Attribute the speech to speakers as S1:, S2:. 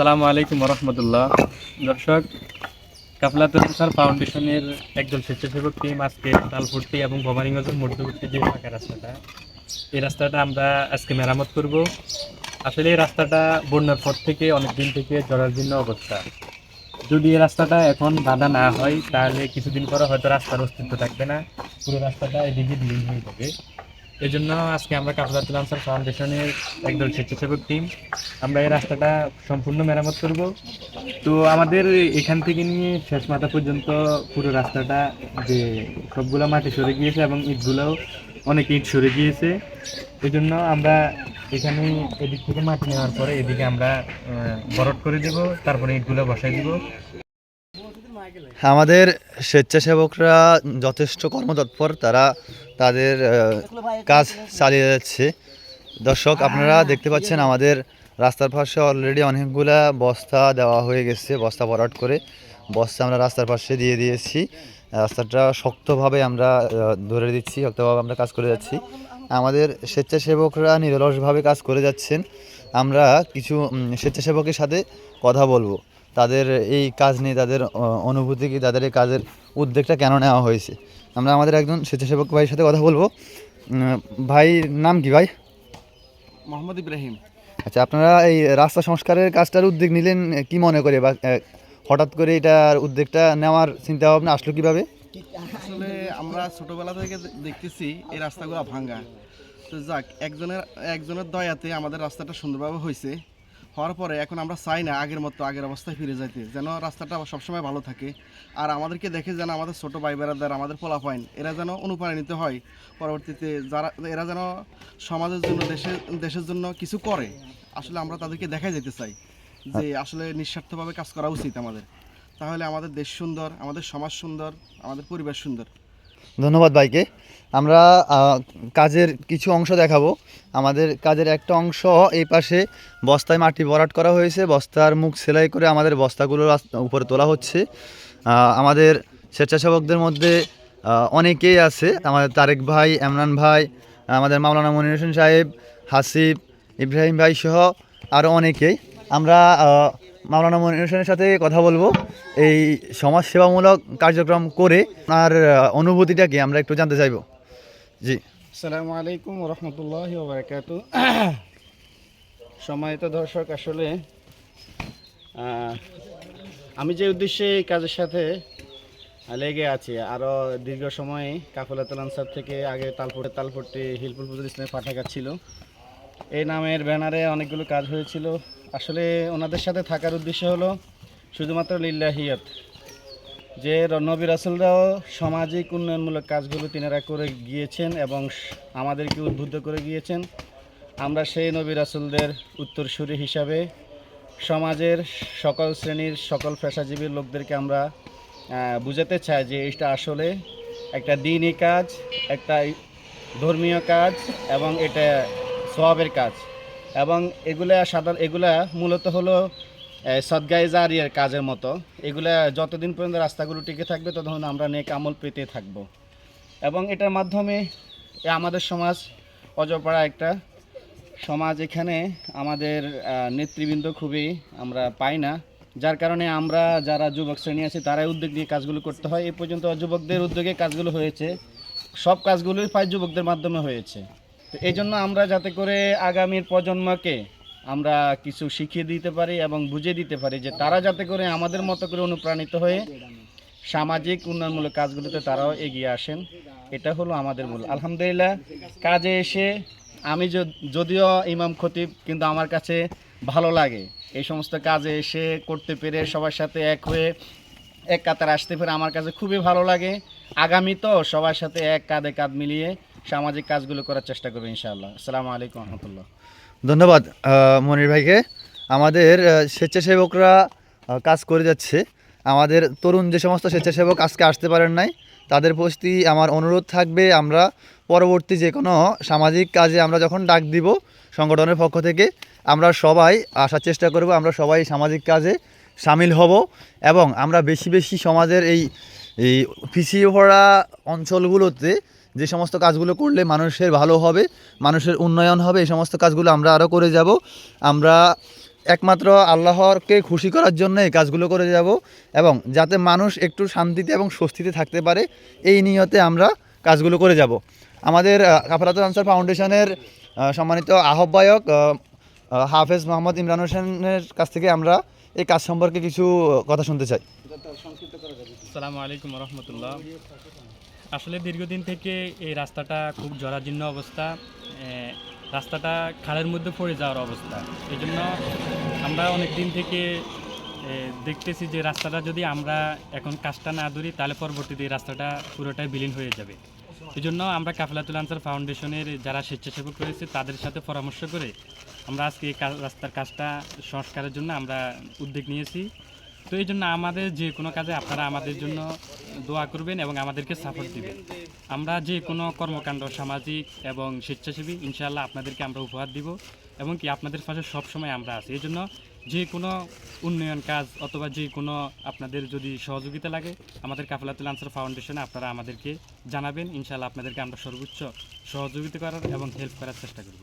S1: আসসালামু আলাইকুম রহমতুল্লাহ দর্শক কাফলাতুল আনসার ফাউন্ডেশনের একজন স্বেচ্ছাসেবক টিম আজকে তালফুর্তি এবং ভবানীগঞ্জের মধ্যবর্তী যে ফাঁকা রাস্তাটা, এই রাস্তাটা আমরা আজকে মেরামত করব। আসলে এই রাস্তাটা বন্যার পর থেকে অনেক দিন থেকে জরাজীর্ণ অবস্থা। যদি এই রাস্তাটা এখন বাধা না হয়, তাহলে কিছুদিন পরে হয়তো রাস্তার অস্তিত্ব থাকবে না। পুরো রাস্তাটা এদিকে বিলীন হয়ে যাবে। এই জন্য আজকে আমরা কাফলাতুল আনসার ফাউন্ডেশনের একদল স্বেচ্ছাসেবক টিম আমরা এই রাস্তাটা সম্পূর্ণ মেরামত করব। তো আমাদের এখান থেকে নিয়ে শেষ মাথা পর্যন্ত পুরো রাস্তাটা যে সবগুলো মাটি সরে গিয়েছে এবং ইটগুলোও অনেক ইট সরে গিয়েছে। এই জন্য আমরা এখানে এদিক থেকে মাটি নেওয়ার পরে এদিকে আমরা ভরট করে দেব, তারপরে ইটগুলো বসাই দিব।
S2: আমাদের স্বেচ্ছাসেবকরা যথেষ্ট কর্মতৎপর, তারা তাদের কাজ চালিয়ে যাচ্ছে। দর্শক, আপনারা দেখতে পাচ্ছেন আমাদের রাস্তার পাশে অলরেডি অনেকগুলা বস্তা দেওয়া হয়ে গেছে, বস্তা ভরাট করে। বস্তা আমরা রাস্তার পাশে দিয়ে দিয়েছি। রাস্তাটা শক্তভাবে আমরা ধরে দিচ্ছি, শক্তভাবে আমরা কাজ করে যাচ্ছি। আমাদের স্বেচ্ছাসেবকরা নিরলসভাবে কাজ করে যাচ্ছেন। আমরা কিছু স্বেচ্ছাসেবকের সাথে কথা বলব। তাদের এই কাজ নিয়ে তাদের অনুভূতি কি তাদের এই কাজের উদ্যোগটা কেন নেওয়া হয়েছে? আমরা আমাদের একজন স্বেচ্ছাসেবক ভাইয়ের সাথে কথা বলব। ভাইয়ের নাম কি ভাই?
S3: মোহাম্মদ ইব্রাহিম।
S2: আচ্ছা আপনারা এই রাস্তা সংস্কারের কাজটার উদ্যোগ নিলেন কি মনে করে বা হঠাৎ করে এটার উদ্যোগটা নেওয়ার চিন্তা ভাবনা আসলো কীভাবে?
S3: আসলে আমরা ছোটোবেলা থেকে দেখতেছি এই রাস্তাগুলো ভাঙ্গা। তো যাক একজনের একজনের দয়াতে আমাদের রাস্তাটা সুন্দরভাবে হয়েছে। হওয়ার পরে এখন আমরা চাই না আগের মতো আগের অবস্থায় ফিরে যাইতে যেন রাস্তাটা সবসময় ভালো থাকে। আর আমাদেরকে দেখে যেন আমাদের ছোট ভাই বেড়াদার আমাদের পোলাপাইন এরা যেন অনুপ্রাণিত হয়। পরবর্তীতে যারা এরা যেন সমাজের জন্য দেশের দেশের জন্য কিছু করে আসলে আমরা তাদেরকে দেখাই যেতে চাই যে আসলে নিঃস্বার্থভাবে কাজ করা উচিত আমাদের। তাহলে আমাদের দেশ সুন্দর আমাদের সমাজ সুন্দর আমাদের পরিবেশ সুন্দর।
S2: ধন্যবাদ ভাইকে। আমরা কাজের কিছু অংশ দেখাবো। আমাদের কাজের একটা অংশ এই পাশে বস্তায় মাটি ভরাট করা হয়েছে। বস্তার মুখ সেলাই করে আমাদের বস্তাগুলো উপরে তোলা হচ্ছে। আমাদের স্বেচ্ছাসেবকদের মধ্যে অনেকেই আছে। আমাদের তারেক ভাই এমরান ভাই, আমাদের মাওলানা মনির হোসেন সাহেব, হাসিব, ইব্রাহিম ভাই সহ আরও অনেকেই। আমরা মাওলানা মনির হোসেনের সাথে কথা বলব। এই সমাজ সেবামূলক কার্যক্রম করে আর অনুভূতিটা কি আমরা একটু জানতে চাইব। জি।
S4: আসসালামু আলাইকুম রহমতুল্লাহ বারকাত। সম্মানিত দর্শক, আসলে আমি যে উদ্দেশ্যে এই কাজের সাথে লেগে আছি আরও দীর্ঘ সময় কাফলাতুল আনসার থেকে আগে তালপুরে তালপট্টি হিলপুল পুজুল ইসলামের পাঠাঘাট ছিল। এই নামের ব্যানারে অনেকগুলো কাজ হয়েছিল। আসলে ওনাদের সাথে থাকার উদ্দেশ্য হলো শুধুমাত্র লিল্লাহিয়াত, যে নবী রাসুলরাও সামাজিক উন্নয়নমূলক কাজগুলো তিনারা করে গিয়েছেন এবং আমাদেরকে উদ্বুদ্ধ করে গিয়েছেন। আমরা সেই নবী রাসুলদের উত্তরসূরি হিসাবে সমাজের সকল শ্রেণির সকল পেশাজীবীর লোকদেরকে আমরা বুঝাতে চাই যে এটা আসলে একটা দিনই কাজ, একটা ধর্মীয় কাজ এবং এটা সবের কাজ। এবং এগুলা সাধারণ, এগুলা মূলত হলো সদগাই জারিয়ার কাজের মতো। এগুলা যতদিন পর্যন্ত রাস্তাগুলো টিকে থাকবে ততক্ষণ আমরা নেক আমল পেতে থাকব। এবং এটার মাধ্যমে আমাদের সমাজ, অজপাড়া একটা সমাজ এখানে আমাদের নেতৃবৃন্দ খুবই আমরা পাই না। যার কারণে আমরা যারা যুবক শ্রেণি আছে, তারাই উদ্যোগ নিয়ে কাজগুলো করতে হয়। এই পর্যন্ত যুবকদের উদ্যোগে কাজগুলো হয়েছে। সব কাজগুলোই প্রায় যুবকদের মাধ্যমে হয়েছে। তো এই জন্য আমরা যাতে করে আগামীর প্রজন্মকে আমরা কিছু শিখিয়ে দিতে পারি এবং বুঝিয়ে দিতে পারি যে তারা যাতে করে আমাদের মতো করে অনুপ্রাণিত হয়ে সামাজিক উন্নয়নমূলক কাজগুলোতে তারাও এগিয়ে আসেন, এটা হলো আমাদের মূল। আলহামদুলিল্লাহ, কাজে এসে আমি যদিও ইমাম খতিব, কিন্তু আমার কাছে ভালো লাগে। এই সমস্ত কাজে এসে করতে পেরে সবার সাথে এক হয়ে এক কাতার আসতে পেরে আমার কাছে খুবই ভালো লাগে। আগামী তো সবার সাথে এক কাঁধে কাঁধ মিলিয়ে সামাজিক কাজগুলো করার চেষ্টা করব ইনশাআল্লাহ। আসসালামু আলাইকুম রহমতুল্লাহ।
S2: ধন্যবাদ মনির ভাইকে। আমাদের স্বেচ্ছাসেবকরা কাজ করে যাচ্ছে। আমাদের তরুণ যে সমস্ত স্বেচ্ছাসেবক আজকে আসতে পারেন নাই, তাদের প্রতি আমার অনুরোধ থাকবে, আমরা পরবর্তী যে কোনো সামাজিক কাজে আমরা যখন ডাক দিব সংগঠনের পক্ষ থেকে, আমরা সবাই আসার চেষ্টা করব, আমরা সবাই সামাজিক কাজে সামিল হব এবং আমরা বেশি বেশি সমাজের এই এই পিছিয়ে পড়া অঞ্চলগুলোতে যে সমস্ত কাজগুলো করলে মানুষের ভালো হবে মানুষের উন্নয়ন হবে এই সমস্ত কাজগুলো আমরা আরও করে যাব। আমরা একমাত্র আল্লাহরকে খুশি করার জন্য এই কাজগুলো করে যাব এবং যাতে মানুষ একটু শান্তিতে এবং স্বস্তিতে থাকতে পারে এই নিয়তে আমরা কাজগুলো করে যাব। আমাদের আহ, কাফরাতুল আনসার ফাউন্ডেশনের সম্মানিত আহ্বায়ক আহ, আহ, হাফেজ মোহাম্মদ ইমরান হোসেনের কাছ থেকে আমরা এই কাজ সম্পর্কে কিছু কথা শুনতে চাই।
S1: আসসালামু আলাইকুম রহমতুল্লাহ। আসলে দীর্ঘদিন থেকে এই রাস্তাটা খুব জরাজীর্ণ অবস্থা রাস্তাটা খালের মধ্যে পড়ে যাওয়ার অবস্থা। এই জন্য আমরা অনেক দিন থেকে দেখতেছি যে রাস্তাটা যদি আমরা এখন কাজটা না ধরি, তাহলে পরবর্তীতে এই রাস্তাটা পুরোটাই বিলীন হয়ে যাবে। এই জন্য আমরা কাফলাতুল আনসার ফাউন্ডেশনের যারা স্বেচ্ছাসেবক রয়েছে, তাদের সাথে পরামর্শ করে আমরা আজকে এই রাস্তার কাজটা সংস্কারের জন্য আমরা উদ্যোগ নিয়েছি। তো এই জন্য আমাদের যে কোনো কাজে আপনারা আমাদের জন্য দোয়া করবেন এবং আমাদেরকে সাপোর্ট দিবেন। আমরা যে কোনো কর্মকাণ্ড, সামাজিক এবং স্বেচ্ছাসেবী, ইনশাআল্লাহ আপনাদেরকে আমরা উপহার দিব এবং কি আপনাদের পাশে সবসময় আমরা আছি। এই জন্য যে কোনো উন্নয়ন কাজ অথবা যে কোনো আপনাদের যদি সহযোগিতা লাগে, আমাদের কাফলাতুল আনসার ফাউন্ডেশনে আপনারা আমাদেরকে জানাবেন। ইনশাআল্লাহ আপনাদেরকে আমরা সর্বোচ্চ সহযোগিতা করার এবং হেল্প করার চেষ্টা করব।